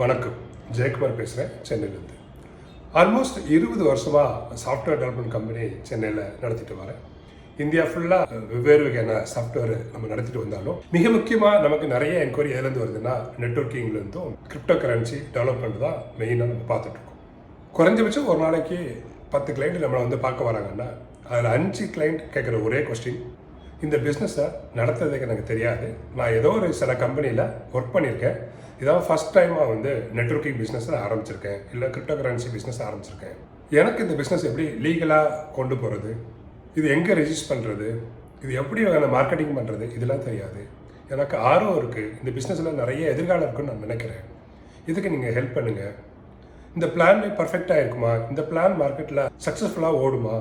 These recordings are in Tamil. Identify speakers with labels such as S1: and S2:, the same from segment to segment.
S1: வணக்கம். ஜெயக்குமார் பேசுகிறேன் சென்னையிலேருந்து. ஆல்மோஸ்ட் இருபது வருஷமாக சாஃப்ட்வேர் டெவலப்மெண்ட் கம்பெனி சென்னையில் நடத்திட்டு வரேன். இந்தியா ஃபுல்லாக வெவ்வேறு வகையான சாஃப்ட்வேர் நம்ம நடத்திட்டு வந்தாலும் மிக முக்கியமாக நமக்கு நிறைய என்கொயரி எதுலேருந்து வருதுன்னா நெட்ஒர்க்கிங்லேருந்தும் கிரிப்டோ கரன்சி டெவலப்மெண்ட் தான் மெயினாக நம்ம பார்த்துட்ருக்கோம் குறைஞ்சபட்சம் ஒரு நாளைக்கு பத்து கிளைண்ட் நம்மளை வந்து பார்க்க வராங்கன்னா அதில் அஞ்சு கிளைண்ட் கேட்குற ஒரே கொஸ்டின் இந்த பிஸ்னஸை நடத்துறதுக்கு எனக்கு தெரியாது. நான் ஏதோ ஒரு சில கம்பெனியில் ஒர்க் பண்ணியிருக்கேன். இதான் ஃபஸ்ட் டைமாக வந்து நெட்ஒர்க்கிங் பிஸ்னஸில் ஆரம்பிச்சிருக்கேன். இல்லை கிரிப்டோ கரன்சி பிஸ்னஸ் ஆரம்பிச்சிருக்கேன். எனக்கு இந்த பிஸ்னஸ் எப்படி லீகலாக கொண்டு போகிறது இது எங்கே ரெஜிஸ்டர் பண்ணுறது இது எப்படி வகையான மார்க்கெட்டிங் பண்ணுறது இதெல்லாம் தெரியாது. எனக்கு ஆர்வம் இருக்குது இந்த பிஸ்னஸில் நிறைய எதிர்காலம் இருக்குன்னு நான் நினைக்கிறேன். இதுக்கு நீங்கள் ஹெல்ப் பண்ணுங்கள் இந்த பிளான் பர்ஃபெக்டாக இருக்குமா? இந்த பிளான் மார்க்கெட்டில் சக்ஸஸ்ஃபுல்லாக ஓடுமா?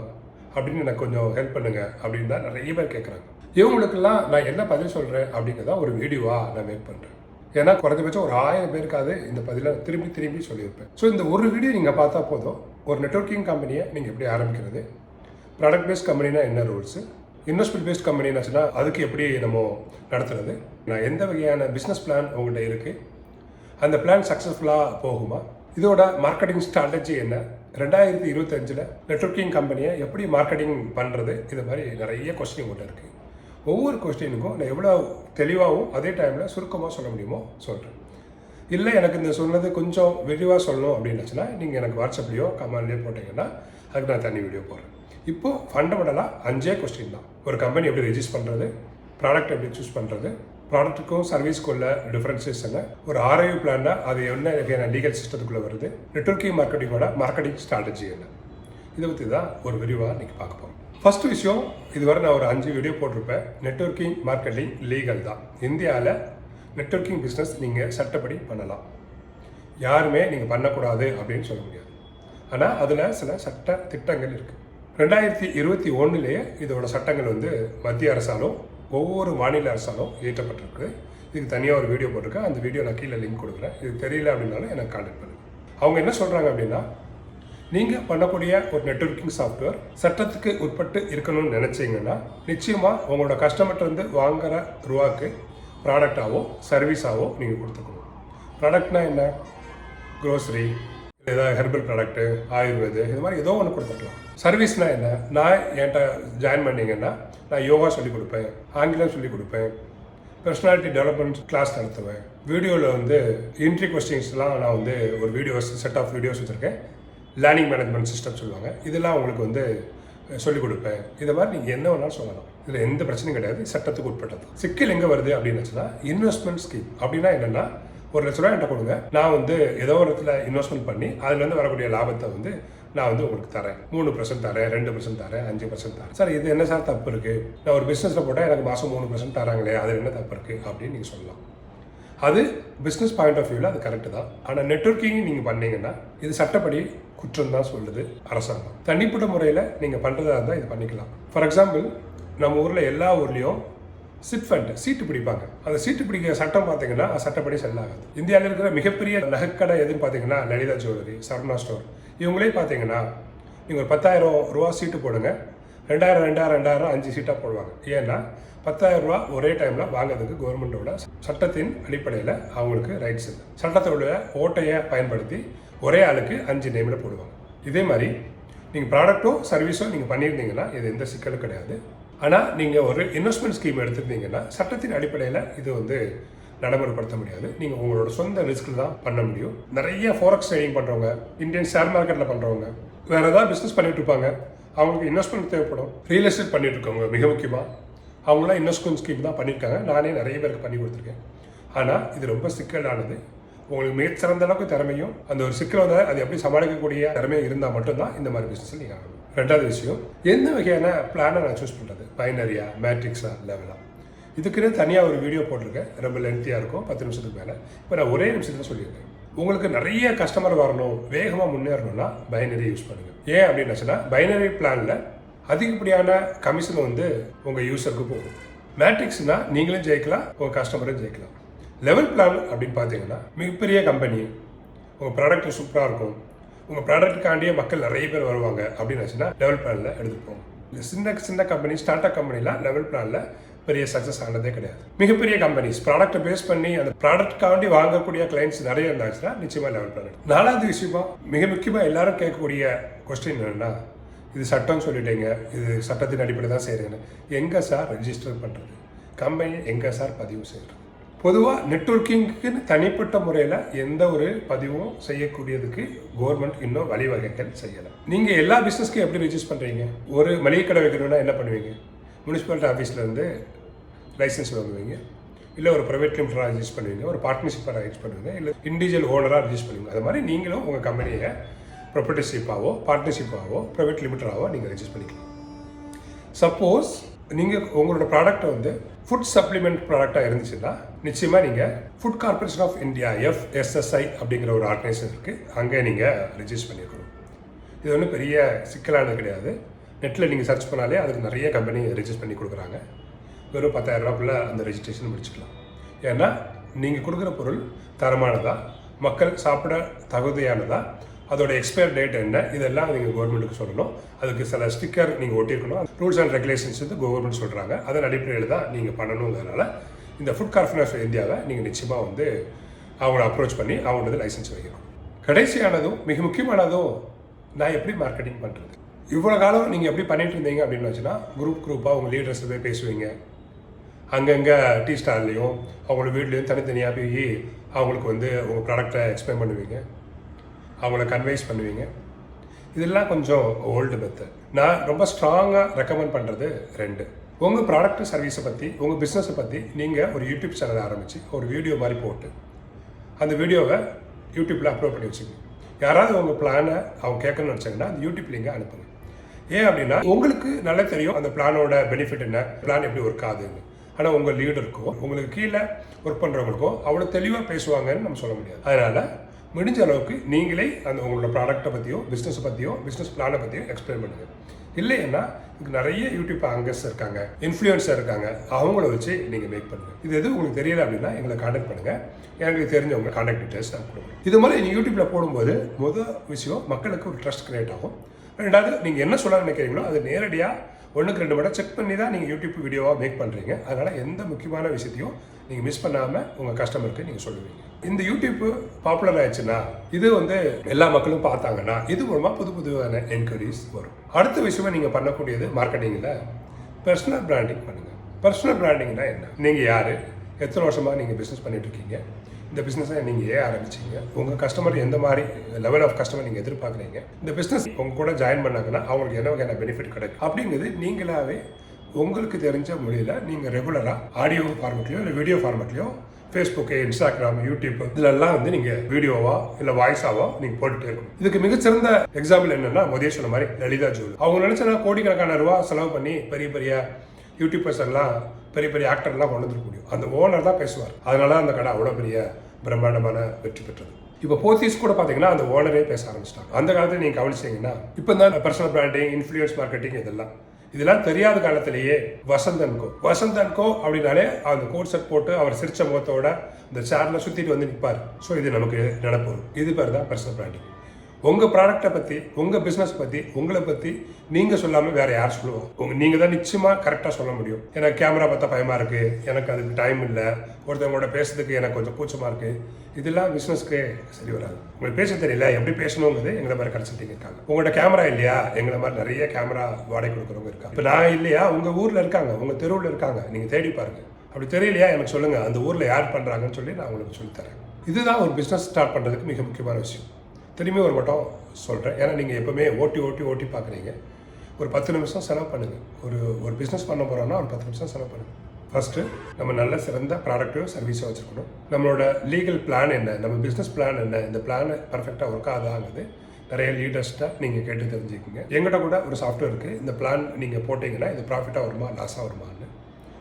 S1: அப்படின்னு எனக்கு கொஞ்சம் ஹெல்ப் பண்ணுங்க. அப்படின்னு தான் நிறைய பேர் கேட்குறாங்க இவங்களுக்கெல்லாம் நான் என்ன பதில் சொல்கிறேன் அப்படிங்கிறத ஒரு வீடியோவாக நான் மேக் பண்ணுறேன் ஏன்னா குறைஞ்சபட்சம் ஒரு ஆயிரம் பேருக்காவது இந்த பதிலை திரும்பி திரும்பி சொல்லியிருப்பேன். ஸோ இந்த ஒரு வீடியோ நீங்கள் பார்த்தா போதும். ஒரு நெட்ஒர்க்கிங் கம்பெனியை நீங்கள் எப்படி ஆரம்பிக்கிறது? ப்ராடக்ட் பேஸ்ட் கம்பெனினா என்ன ரூல்ஸு இன்வெஸ்ட்மெண்ட் பேஸ்ட் கம்பெனினாச்சுன்னா அதுக்கு எப்படி நம்ம நடத்துறது? நான் எந்த வகையான பிஸ்னஸ் பிளான் உங்கள்கிட்ட இருக்குது அந்த பிளான் சக்ஸஸ்ஃபுல்லாக போகுமா? இதோட மார்க்கெட்டிங் ஸ்ட்ராட்டஜி என்ன? ரெண்டாயிரத்தி இருபத்தஞ்சில் நெட்ஒர்க்கிங் கம்பெனியை எப்படி மார்க்கெட்டிங் பண்ணுறது இது மாதிரி நிறைய கொஸ்டின் உங்கள்கிட்ட இருக்குது ஒவ்வொரு கொஸ்டினுக்கும் நான் எவ்வளோ தெளிவாகவும் அதே டைமில் சுருக்கமாக சொல்ல முடியுமோ சொல்கிறேன் இல்லை எனக்கு இந்த சொன்னது கொஞ்சம் விரிவாக சொல்லணும் அப்படின்னுச்சுன்னா நீங்கள் எனக்கு வாட்ஸ்அப்லேயோ கமெண்ட்லேயோ போட்டிங்கன்னா அதுக்கு நான் தனி வீடியோ போடுறேன். இப்போது ஃபண்டமெண்டலாக அஞ்சே கொஸ்டின் தான். ஒரு கம்பெனி எப்படி ரெஜிஸ்ட் பண்ணுறது ப்ராடக்ட் எப்படி சூஸ் பண்ணுறது ப்ராடக்ட்டுக்கும் சர்வீஸ்க்கும் உள்ள டிஃப்ரென்சஸ் என்ன ஒரு ஆர்ஐ பிளான்னா அது என்ன வகையான லீகல் சிஸ்டத்துக்குள்ளே வருது நெட்ஒர்க்கிங் மார்க்கெட்டிங்கோட மார்க்கெட்டிங் ஸ்ட்ராட்டஜி என்ன. இதை பற்றி தான் ஒரு விரிவாக இன்றைக்கி பார்க்க போகிறோம் ஃபஸ்ட்டு விஷயம் இதுவரை நான் ஒரு அஞ்சு வீடியோ போட்டிருப்பேன். நெட்ஒர்க்கிங் மார்க்கெட்டிங் லீகல் தான். இந்தியாவில் நெட்ஒர்க்கிங் பிஸ்னஸ் நீங்கள் சட்டப்படி பண்ணலாம். யாருமே நீங்கள் பண்ணக்கூடாது அப்படின்னு சொல்ல முடியாது. ஆனால் அதில் சில சட்ட திட்டங்கள் இருக்குது ரெண்டாயிரத்தி இருபத்தி ஒன்றுலேயே இதோட சட்டங்கள் வந்து மத்திய அரசாலும் ஒவ்வொரு மாநில அரசாலும் இயற்றப்பட்டிருக்கு இதுக்கு தனியாக ஒரு வீடியோ போட்டிருக்கேன். அந்த வீடியோ நான் கீழே லிங்க் கொடுக்குறேன். இது தெரியல அப்படின்னாலும் எனக்கு கான்டாக்ட் பண்ணுங்கள் அவங்க என்ன சொல்கிறாங்க அப்படின்னா நீங்கள் பண்ணக்கூடிய ஒரு நெட்ஒர்க்கிங் சாஃப்ட்வேர் சட்டத்துக்கு உட்பட்டு இருக்கணும்னு நினச்சிங்கன்னா நிச்சயமாக உங்களோட கஸ்டமர்கிட்ட இருந்து வாங்குற ரூபாக்கு ப்ராடக்டாவோ சர்வீஸாவோ நீங்கள் கொடுத்துக்கணும். ப்ராடக்ட்னா என்ன? க்ரோசரி ஏதாவது ஹெர்பல் ப்ராடக்ட்டு ஆயுர்வேது இது மாதிரி ஏதோ ஒன்று கொடுத்துக்கலாம். சர்வீஸ்னால் என்ன? நான் என்கிட்ட ஜாயின் பண்ணீங்கன்னா நான் யோகா சொல்லிக் கொடுப்பேன் ஆங்கிலம் சொல்லிக் கொடுப்பேன் பர்சனாலிட்டி டெவலப்மெண்ட் கிளாஸ் நடத்துவேன். வீடியோவில் வந்து இன்ட்ரி கொஸ்டின்ஸ்லாம் நான் வந்து ஒரு வீடியோஸ் செட் ஆஃப் வீடியோஸ் வச்சுருக்கேன். லேர்னிங் மேனேஜ்மெண்ட் சிஸ்டம் சொல்லுவாங்க. இதெல்லாம் உங்களுக்கு வந்து சொல்லிக் கொடுப்பேன். இதை மாதிரி நீங்கள் என்ன வேணாலும் சொல்லலாம். இதில் எந்த பிரச்சனையும் கிடையாது. சட்டத்துக்கு உட்பட்டது. சிக்கல் எங்கே வருது அப்படின்னுச்சுன்னா இன்வெஸ்ட்மெண்ட் ஸ்கீம் அப்படின்னா என்னென்னா ஒரு லட்ச ரூபா என்கிட்ட கொடுங்க. நான் வந்து ஏதோ ஒரு இடத்துல இன்வெஸ்ட்மெண்ட் பண்ணி அதுலேருந்து வரக்கூடிய லாபத்தை வந்து நான் வந்து உங்களுக்கு தரேன். மூணு பர்சன்ட் தரேன் ரெண்டு பர்சன்ட் தரேன் அஞ்சு பர்சன்ட் தரேன். சார் இது என்ன சார் தப்பு இருக்குது நான் ஒரு பிஸ்னஸில் போட்டால் எனக்கு மாதம் மூணு பர்சன்ட் தராங்களே அது என்ன தப்பு இருக்குது அப்படின்னு நீங்கள் சொல்லலாம். அது பிஸ்னஸ் பாயிண்ட் ஆஃப் வியூவில் அது கரெக்டு தான். ஆனால் நெட்ஒர்க்கிங் நீங்கள் பண்ணீங்கன்னா இது சட்டப்படி குற்றம் தான் சொல்லுது அரசாங்கம். தனிப்பட்ட முறையில் நீங்கள் பண்ணுறதா இருந்தால் இது பண்ணிக்கலாம். ஃபார் எக்ஸாம்பிள் நம்ம ஊரில் எல்லா ஊர்லேயும் சிட் ஃபண்ட் சீட்டு பிடிப்பாங்க. அந்த சீட்டு பிடிக்கிற சட்டம் பார்த்தீங்கன்னா சட்டப்படி செல்லாகாது. இந்தியாவில் இருக்கிற மிகப்பெரிய நகைக்கடை எதுன்னு பார்த்தீங்கன்னா லலிதா ஜுவல்லரி சரணா ஸ்டோர். இவங்களே பார்த்தீங்கன்னா நீங்கள் ஒரு பத்தாயிரம் ரூபா சீட்டு போடுங்க ரெண்டாயிரம் ரெண்டாயிரம் ரெண்டாயிரம் அஞ்சு சீட்டாக போடுவாங்க. ஏன்னா பத்தாயிரம் ரூபா ஒரே டைமில் வாங்குறதுக்கு கவர்மெண்ட்டோட சட்டத்தின் அடிப்படையில் அவங்களுக்கு ரைட்ஸ் இல்லை சட்டத்தோட ஓட்டையை பயன்படுத்தி ஒரே ஆளுக்கு அஞ்சு நேமில் போடுவாங்க. இதே மாதிரி நீங்கள் ப்ராடக்ட்டோ சர்வீஸோ நீங்கள் பண்ணியிருந்தீங்கன்னா இது எந்த சிக்கலும் கிடையாது. ஆனால் நீங்கள் ஒரு இன்வெஸ்ட்மெண்ட் ஸ்கீம் எடுத்திருந்தீங்கன்னா சட்டத்தின் அடிப்படையில் இது வந்து நடைமுறைப்படுத்த முடியாது. நீங்கள் உங்களோட சொந்த ரிஸ்க்கில் தான் பண்ண முடியும். நிறைய ஃபோரக்ஸ் ட்ரேடிங் பண்ணுறவங்க இந்தியன் ஷேர் மார்க்கெட்டில் பண்ணுறவங்க வேறு ஏதாவது பிஸ்னஸ் பண்ணிகிட்டு இருப்பாங்க. அவங்களுக்கு இன்வெஸ்ட்மெண்ட் தேவைப்படும். ரியல் எஸ்டேட் பண்ணிட்டு இருக்கவங்க மிக முக்கியமாக அவங்களாம் இன்வெஸ்ட்மெண்ட் ஸ்கீம் தான் பண்ணியிருக்காங்க. நானே நிறைய பேருக்கு பண்ணி கொடுத்துருக்கேன். ஆனால் இது ரொம்ப சிக்கலானது. உங்களுக்கு மிகச்சிறந்த அளவுக்கு திறமையும் அந்த ஒரு சிக்கல் வந்தால் அது எப்படி சமாளிக்கக்கூடிய திறமையும் இருந்தால் மட்டும்தான் இந்த மாதிரி பிஸ்னஸ் நீங்கள் ஆகும் ரெண்டாவது விஷயம் எந்த வகையான பிளானை நான் சூஸ் பண்ணுறது பைனரியா மேட்ரிக்ஸா லெவலா இதுக்குன்னு தனியாக ஒரு வீடியோ போட்டிருக்கேன். ரொம்ப லென்த்தியாக இருக்கும். பத்து நிமிஷத்துக்கு மேலே. இப்போ நான் ஒரே நிமிஷத்தில் சொல்லியிருக்கேன் உங்களுக்கு நிறைய கஸ்டமர் வரணும் வேகமாக முன்னேறணும்னா பைனரி யூஸ் பண்ணுங்கள் ஏன் அப்படின்னாச்சுன்னா பைனரி பிளானில் அதிகப்படியான கமிஷன் வந்து உங்கள் யூஸருக்கு போகும். மேட்ரிக்ஸ்னால் நீங்களும் ஜெயிக்கலாம் உங்கள் கஸ்டமரும் ஜெயிக்கலாம். லெவல் பிளான் அப்படின்னு பார்த்தீங்கன்னா மிகப்பெரிய கம்பெனி உங்கள் ப்ராடக்ட் சூப்பராக இருக்கும். உங்கள் ப்ராடக்ட்டுக்காண்டியே மக்கள் நிறைய பேர் வருவாங்க அப்படின்னு லெவல் பிளானில் எடுத்துப்போம் சின்ன சின்ன கம்பெனி ஸ்டார்ட் அப் கம்பெனிலாம் லெவல் பிளானில் பெரிய சக்ஸஸ் ஆனதே கிடையாது. மிகப்பெரிய கம்பெனிஸ் ப்ராடக்ட்டை பேஸ் பண்ணி அந்த ப்ராடக்ட்காண்டி வாங்கக்கூடிய கிளைண்ட்ஸ் நிறைய இருந்தாச்சுன்னா நிச்சயமாக லெவல் பிளான் நாலாவது விஷயமா மிக முக்கியமாக எல்லாரும் கேட்கக்கூடிய கொஸ்டின் என்னென்னா இது சட்டம்னு சொல்லிட்டீங்க இது சட்டத்தின் அடிப்படையில் தான் செய்கிறேன்னு எங்கே சார் ரெஜிஸ்டர் பண்ணுறது கம்பெனி எங்கே சார் பதிவு செய்கிறது பொதுவாக நெட்வொர்க்கிங்க்குன்னு தனிப்பட்ட முறையில் எந்த ஒரு பதிவும் செய்யக்கூடியதுக்கு கவர்மெண்ட் இன்னும் வழிவகைகள் செய்யலை. நீங்கள் எல்லா பிஸ்னஸ்க்கும் எப்படி ரிஜிஸ்டர் பண்ணுறீங்க ஒரு மளிகை கடை வைக்கணும்னா என்ன பண்ணுவீங்க? முனிசிபாலிட்டி ஆஃபீஸ்லேருந்து லைசன்ஸ் வாங்குவீங்க? இல்லை ஒரு ப்ரைவேட் லிமிட்டராக ரிஜிஸ்ட் பண்ணுவீங்க ஒரு பார்ட்னர்ஷிப்பாக ரிஜிஸ்ட் பண்ணுவீங்க இல்லை இண்டிவிஜுவல் ஓனராக ரிஜிஸ்ட் பண்ணுவீங்க அது மாதிரி நீங்களும் உங்கள் கம்பெனியை ப்ரொப்பர்ட்டிஷிப்பாவோ பார்ட்னர்ஷிப்பாகவோ ப்ரைவேட் லிமிட்டராகவோ நீங்கள் ரிஜிஸ்ட் பண்ணிக்கலாம். சப்போஸ் நீங்கள் உங்களோட ப்ராடக்ட்டை வந்து ஃபுட் சப்ளிமெண்ட் ப்ராடக்டாக இருந்துச்சுன்னா நிச்சயமாக நீங்கள் food corporation of India FSSI அப்படிங்கிற ஒரு ஆர்கனைசேஷன் இருக்குது அங்கே நீங்கள் ரிஜிஸ்டர் பண்ணியிருக்கணும் இது ஒன்றும் பெரிய சிக்கலானது கிடையாது. நெட்டில் நீங்கள் சர்ச் பண்ணாலே அதுக்கு நிறைய கம்பெனி ரிஜிஸ்டர் பண்ணி கொடுக்குறாங்க. வெறும் பத்தாயிரரூபாக்குள்ள அந்த ரெஜிஸ்ட்ரேஷன் முடிச்சுக்கலாம். ஏன்னா நீங்கள் கொடுக்குற பொருள் தரமானதா மக்கள் சாப்பிட தகுதியானதா அதோட எக்ஸ்பயர் டேட் என்ன இதெல்லாம் நீங்கள் கவர்மெண்ட்டுக்கு சொல்லணும். அதுக்கு சில ஸ்டிக்கர் நீங்கள் ஒட்டியிருக்கணும். ரூல்ஸ் அண்ட் ரெகுலேஷன்ஸ் வந்து கவர்மெண்ட் சொல்கிறாங்க அதன் அடிப்படையில் தான் நீங்கள் பண்ணணுங்கிறதுனால இந்த ஃபுட் கார்பரேஷன் இந்தியாவை நீங்கள் நிச்சயமாக வந்து அவங்கள அப்ரோச் பண்ணி அவங்களது லைசன்ஸ் வைக்கணும். கடைசியானதும் மிக முக்கியமானதும் நான் எப்படி மார்க்கெட்டிங் பண்ணுறது இவ்வளோ காலம் நீங்கள் எப்படி பண்ணிட்டு இருந்தீங்க அப்படின்னு வச்சுன்னா குரூப் குரூப்பாக உங்கள் லீடர்ஸ் போய் பேசுவீங்க. அங்கங்கே டீ ஸ்டால்லையும் அவங்களோட வீட்லேயும் தனித்தனியாக போய் அவங்களுக்கு வந்து உங்கள் ப்ராடக்டை எக்ஸ்பிளைன் பண்ணுவீங்க. அவங்கள கன்வைஸ் பண்ணுவீங்க. இதெல்லாம் கொஞ்சம் ஓல்டு மெத்தட் நான் ரொம்ப ஸ்ட்ராங்காக ரெக்கமெண்ட் பண்ணுறது ரெண்டு. உங்கள் ப்ராடக்ட் சர்வீஸை பற்றி உங்கள் பிஸ்னஸை பற்றி நீங்கள் ஒரு யூடியூப் சேனல் ஆரம்பித்து ஒரு வீடியோ மாதிரி போட்டு அந்த வீடியோவை யூடியூப்பில் அப்லோட் பண்ணி வச்சுக்கோங்க யாராவது உங்கள் பிளானை அவங்க கேட்கணும்னு நினச்சாங்கன்னா அந்த யூடியூப் லிங்கை அனுப்புங்க. ஏன் அப்படின்னா உங்களுக்கு நல்லா தெரியும் அந்த பிளானோட பெனிஃபிட் என்ன பிளான் எப்படி ஒர்க் ஆகுதுன்னு. ஆனால் உங்கள் லீடருக்கோ உங்களுக்கு கீழே ஒர்க் பண்ணுறவங்களுக்கோ அவ்வளோ தெளிவாக பேசுவாங்கன்னு நம்ம சொல்ல முடியாது. அதனால் முடிஞ்ச அளவுக்கு நீங்களே அந்த உங்களோட ப்ராடக்ட்டை பற்றியோ பிஸ்னஸை பற்றியோ பிஸ்னஸ் பிளானை பற்றியோ எக்ஸ்பிளைன் பண்ணுங்கள் இல்லைன்னா நிறைய யூடியூப் அங்கஸ் இருக்காங்க இன்ஃப்ளூயன்ஸாக இருக்காங்க அவங்கள வச்சு நீங்கள் மேக் பண்ணுங்கள் இது எது உங்களுக்கு தெரியல அப்படின்னா எங்களை காண்டாக்ட் பண்ணுங்கள் எனக்கு தெரிஞ்சவங்க காண்டாக்ட் டீட்டெயில்ஸ் நான் கொடுக்குறேன். இது மாதிரி நீங்கள் யூடியூப்பில் போடும்போது முதல் விஷயம் மக்களுக்கு ஒரு ட்ரஸ்ட் கிரியேட் ஆகும். ரெண்டாவது நீங்கள் என்ன சொல்ல நினைக்கிறீங்களோ அது நேரடியாக ஒன்றுக்கு ரெண்டு மடம் செக் பண்ணி தான் நீங்கள் யூடியூப் வீடியோவாக மேக் பண்ணுறீங்க அதனால் எந்த முக்கியமான விஷயத்தையும் நீங்கள் மிஸ் பண்ணாமல் உங்கள் கஸ்டமருக்கு நீங்கள் சொல்லுவீங்க. இந்த யூடியூப் பாப்புலர் ஆயிடுச்சுன்னா இது வந்து எல்லா மக்களும் பார்த்தாங்கன்னா இது மூலமாக புது புதுவான என்கொயரிஸ் வரும். அடுத்த விஷயமா நீங்கள் பண்ணக்கூடியது மார்க்கெட்டிங்கில் பர்சனல் பிராண்டிங் பண்ணுங்கள் பர்சனல் பிராண்டிங்னா என்ன? நீங்கள் யார்? எத்தனை வருஷமாக நீங்கள் பிஸ்னஸ் பண்ணிகிட்ருக்கீங்க இருக்கீங்க? இந்த பிஸ்னஸை நீங்கள் ஏன் ஆரம்பிச்சிங்க? உங்கள் கஸ்டமர் எந்த மாதிரி லெவல் ஆஃப் கஸ்டமர் நீங்கள் எதிர்பார்க்குறீங்க? இந்த பிஸ்னஸ் உங்கள் கூட ஜாயின் பண்ணாங்கன்னா அவங்களுக்கு என்ன வகையான பெனிஃபிட் கிடைக்கும்? அப்படிங்கிறது நீங்களாகவே உங்களுக்கு தெரிஞ்ச மொழியில் நீங்கள் ரெகுலராக ஆடியோ ஃபார்மேட்லையோ இல்லை வீடியோ ஃபார்மேட்லையோ ஃபேஸ்புக்கு இன்ஸ்டாகிராம் யூடியூப் இதிலெல்லாம் வந்து நீங்கள் வீடியோவா இல்லை வாய்ஸாவோ நீங்கள் போட்டுட்டு இருக்கணும். இதுக்கு மிகச்சிறந்த எக்ஸாம்பிள் என்னன்னா முதலே சொன்ன மாதிரி லலிதா ஜூல் அவங்க நினைச்சா கோடிக்கணக்கான ரூபா செலவு பண்ணி பெரிய பெரிய யூடியூபர்ஸ் எல்லாம் பெரிய பெரிய ஆக்டர்லாம் கொண்டு வந்துருக்க முடியும். அந்த ஓனர் தான் பேசுவார். அதனால அந்த கடை அவ்வளோ பெரிய பிரம்மாண்டமான வெற்றி பெற்றது. இப்போ போத்தீஸ் கூட பார்த்தீங்கன்னா அந்த ஓனரே பேச ஆரம்பிச்சிட்டாங்க அந்த காலத்தில் நீங்கள் கவனிச்சிங்கன்னா இப்போ தான் பர்சனல் பிராண்டிங் இன்ஃப்ளூயன்ஸ் மார்க்கெட்டிங் இதெல்லாம் இதெல்லாம் தெரியாத காலத்திலேயே வசந்தன்கோ கோ. கோ அப்படின்னாலே அந்த கோட் செட் போட்டு அவர் சிரிச்ச முகத்தோட இந்த சேரில் சுற்றிட்டு வந்து நிற்பார் ஸோ இது நமக்கு நடப்போம் இது பேர் தான் பர்சனல் பிராண்டிங் உங்கள் ப்ராடக்ட்டை பற்றி உங்கள் பிஸ்னஸ் பற்றி உங்களை பற்றி நீங்கள் சொல்லாமல் வேறு யார் சொல்லுவோம் உங்கள் நீங்கள் தான் நிச்சயமாக கரெக்டாக சொல்ல முடியும். எனக்கு கேமரா பார்த்தா பயமாக இருக்குது எனக்கு அதுக்கு டைம் இல்லை. ஒருத்தவங்களோட பேசுறதுக்கு எனக்கு கொஞ்சம் கூச்சமாக இருக்குது இதெல்லாம் பிஸ்னஸ்க்கு சரி வராது. உங்களுக்கு பேச தெரியல. எப்படி பேசணுங்கிறது எங்களை மாதிரி கன்சல்டிங் இருக்காங்க. உங்கள்கிட்ட கேமரா இல்லையா? எங்களை மாதிரி நிறைய கேமரா வாடகை கொடுக்குறவங்க இருக்காங்க. இப்போ நான் இல்லையா? உங்கள் ஊரில் இருக்காங்க. உங்கள் தெருவில் இருக்காங்க. நீங்கள் தேடி பாருங்க. அப்படி தெரியலையா? எனக்கு சொல்லுங்கள் அந்த ஊரில் யார் பண்ணுறாங்கன்னு சொல்லி நான் உங்களுக்கு சொல்லித்தரேன் இதுதான் ஒரு பிஸ்னஸ் ஸ்டார்ட் பண்ணுறதுக்கு மிக முக்கியமான விஷயம். திரும்பி ஒரு மட்டும் சொல்கிறேன் ஏன்னா நீங்கள் எப்போவுமே ஓட்டி ஓட்டி ஓட்டி பார்க்குறீங்க ஒரு பத்து நிமிஷம் செலவு பண்ணுங்கள் ஒரு ஒரு பிஸ்னஸ் பண்ண போகிறோன்னா ஒரு பத்து நிமிஷம் செலவு பண்ணுங்கள் ஃபஸ்ட்டு நம்ம நல்ல சிறந்த ப்ராடக்ட்டோ சர்வீஸோ வச்சுருக்கணும். நம்மளோட லீகல் பிளான் என்ன? நம்ம பிஸ்னஸ் பிளான் என்ன? இந்த பிளான் பர்ஃபெக்டாக ஒர்க் ஆகுதாங்குது நிறைய லீடர்ஸ்ட்டாக நீங்கள் கேட்டு தெரிஞ்சுக்கோங்க. எங்கிட்ட கூட ஒரு சாஃப்ட்வேர் இருக்குது இந்த பிளான் நீங்கள் போட்டிங்கன்னா இது ப்ராஃபிட்டாக வருமா? லாஸாக வருமான்னு.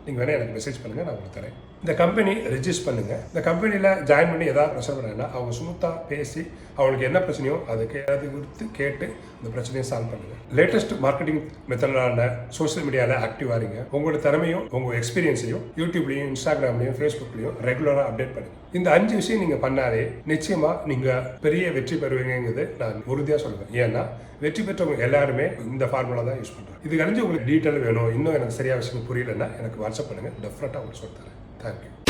S1: நீங்கள் வேணால் எனக்கு மெசேஜ் பண்ணுங்கள் நான் உங்களுக்கு தரேன். இந்த கம்பெனி ரெஜிஸ்டர் பண்ணுங்கள் இந்த கம்பெனியில் ஜாயின் பண்ணி எதாவது பிரச்சனை பண்ணா அவங்க ஸ்மூத்தாக பேசி அவங்களுக்கு என்ன பிரச்சனையோ அதுக்கு ஏதாவது கொடுத்து கேட்டு அந்த பிரச்சனையை சால்வ் பண்ணுங்க. லேட்டஸ்ட் மார்க்கெட்டிங் மெத்தடான சோஷியல் மீடியாவில் ஆக்டிவாக இருங்க. உங்களோட திறமையும் உங்கள் எக்ஸ்பீரியன்ஸையும் யூடியூப்லையும் இன்ஸ்டாகிராம்லையும் ஃபேஸ்புக்லையும் ரெகுலராக அப்டேட் பண்ணுங்கள் இந்த அஞ்சு விஷயம் நீங்கள் பண்ணாலே நிச்சயமாக நீங்கள் பெரிய வெற்றி பெறுவீங்கிறது நான் உறுதியாக சொல்லுவேன். ஏன்னா வெற்றி பெற்றவங்க எல்லாருமே இந்த ஃபார்முலா தான் யூஸ் பண்ணுறாங்க இது கழிஞ்சு உங்களுக்கு டீட்டெயில் வேணும். இன்னும் எனக்கு சரியாக விஷயம் புரியலன்னா எனக்கு வாட்ஸ்அப் பண்ணுங்கள் டெஃபினட்டாக உங்களுக்கு சொல்லித்தரேன் Thank you.